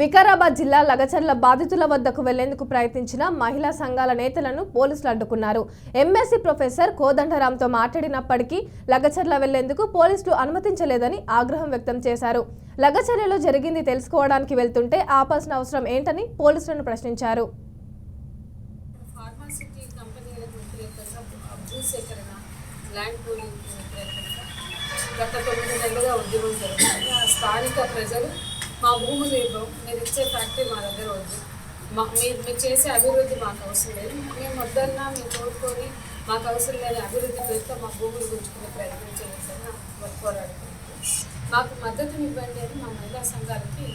వికారాబాద్ జిల్లా లగచర్ల బాధితుల వద్దకు వెళ్ళేందుకు ప్రయత్నించిన మహిళా సంఘాల నేతలను పోలీసులు అడ్డుకున్నారు. ఎంఎస్సీ ప్రొఫెసర్ కోదండరాంతో మాట్లాడినప్పటికీ లగచర్ల వెళ్ళేందుకు పోలీసులు అనుమతించలేదని ఆగ్రహం వ్యక్తం చేశారు. లగచర్లలో జరిగింది తెలుసుకోవడానికి వెళ్తుంటే ఆపాల్సిన అవసరం ఏంటని పోలీసులను ప్రశ్నించారు. గత తొమ్మిది నెలలుగా ఉద్యమం జరుగుతుంది. ఆ స్థానిక ప్రజలు మా భూమి ఇవ్వం మీరు ఇచ్చే ఫ్యాక్టరీ మా దగ్గర వద్దు మా మీరు మీరు చేసే అభివృద్ధి మాకు అవసరం లేదు. మేము వద్దన్నా మేము కోరుకొని మాకు అవసరం లేని అభివృద్ధి పేరుతో మా భూములు గుంజుకునే ప్రయత్నం చేయాలని పోరాడుతున్నాం మాకు మద్దతునివ్వండి అని మా మహిళా సంఘాలకి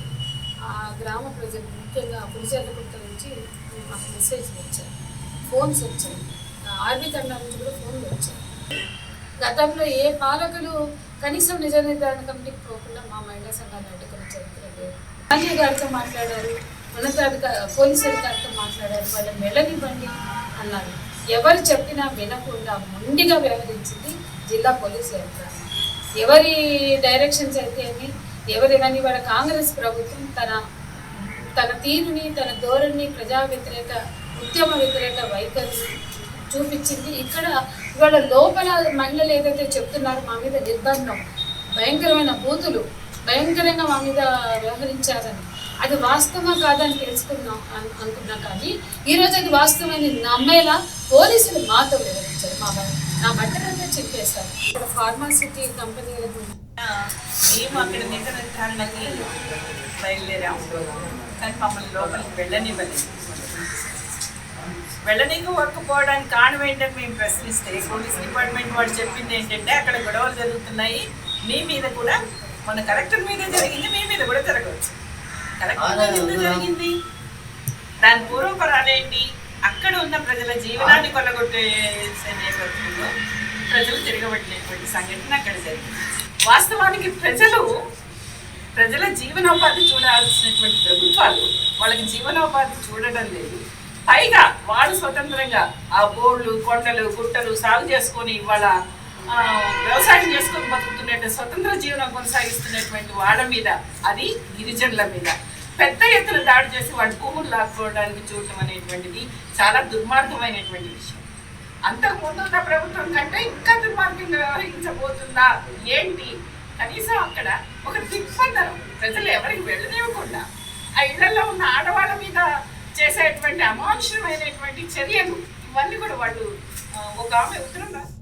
ఆ గ్రామ ప్రజలు ముఖ్యంగా పులిచెర్లకుంట నుంచి మాకు మెసేజ్లు వచ్చాయి. ఫోన్స్ వచ్చాయి. ఆర్బీ తండా నుంచి కూడా ఫోన్లు వచ్చాయి. గతంలో ఏ పాలకులు కనీసం నిజ నిర్ధారణ కమిటీకి పోకుండా మా మహిళా సంఘాన్ని అడ్డుకున్న చరిత్ర లేదు. రాజీవ్ గారితో మాట్లాడారు ఉన్నతాధికారి పోలీసు అధికారితో మాట్లాడారు వాళ్ళ మెళ్ళనివ్వండి అన్నారు. ఎవరు చెప్పినా వినకుండా మొండిగా వ్యవహరించింది జిల్లా పోలీసు యంత్రాంగం. ఎవరి డైరెక్షన్స్ అయితే ఏమి ఎవరి కానీ వాళ్ళ కాంగ్రెస్ ప్రభుత్వం తన తన తీరుని తన ధోరణి ప్రజా వ్యతిరేక ఉద్యమ వ్యతిరేక వైఖరిని చూపించింది. ఇక్కడ ఇవాళ లోపల మహిళలు ఏదైతే చెప్తున్నారో మా మీద నిర్బంధం భయంకరమైన బూతులు భయంకరంగా మా మీద వ్యవహరించారని. అది వాస్తవమా కాదని తెలుసుకున్నాం అనుకున్నా కానీ ఈరోజు అది వాస్తవమని నమ్మేలా పోలీసులు మాతో వివరించారు. మా నా బట్టలంతా చింపేశారు ఇక్కడ ఫార్మాసిటీ కంపెనీలకు మేము అక్కడ నిజ బయలుదేరాము. కానీ మమ్మల్ని లోపలికి వెళ్ళనివ్వలేదు. వెళ్ళనివ్వకపోవడానికి కారణం ఏంటని మేము ప్రశ్నిస్తే పోలీస్ డిపార్ట్మెంట్ వాడు చెప్పింది ఏంటంటే అక్కడ గొడవలు జరుగుతున్నాయి. మీ మీద కూడా మన కలెక్టర్ మీద జరిగింది మీ మీద కూడా జరగవచ్చు. కలెక్టర్ మీద ఎందుకు జరిగింది? దాని పూర్వపరాలేంటి అక్కడ ఉన్న ప్రజల జీవనాన్ని కొల్లగొట్టేసే నేపథ్యంలో ప్రజలు తిరగబడినటువంటి సంఘటన అక్కడ జరిగింది. వాస్తవానికి ప్రజలు ప్రజల జీవనోపాధి చూడాల్సినటువంటి ప్రభుత్వాలు వాళ్ళకి జీవనోపాధి చూడడం లేదు. పైగా వాడు స్వతంత్రంగా ఆ బోర్లు కొండలు గుట్టలు సాగు చేసుకొని ఇవాళ వ్యవసాయం చేసుకొని బతుకుతున్నట్టు స్వతంత్ర జీవనం కొనసాగిస్తున్నటువంటి వాళ్ళ మీద అది గిరిజనుల మీద. పెద్ద ఎత్తున దాడి చేసి వాళ్ళ భూములు లాక్కోవడానికి చూడటం అనేటువంటిది చాలా దుర్మార్గమైనటువంటి విషయం. అంతకు ముందు ఉన్న ప్రభుత్వం కంటే ఇంకా దుర్మార్గంగా వ్యవహరించబోతుందా? ఏంటి? కనీసం అక్కడ ఒక దిగ్బంధనం. ప్రజలు ఎవరికి వెళ్ళనివ్వకుండా ఆ ఇళ్ళలో ఉన్న ఆడవాళ్ళ మీద చేసేటువంటి అమానుషమైనటువంటి చర్యలు ఇవన్నీ కూడా వాళ్ళు ఒక ఆమె ఉత్తరం రాసి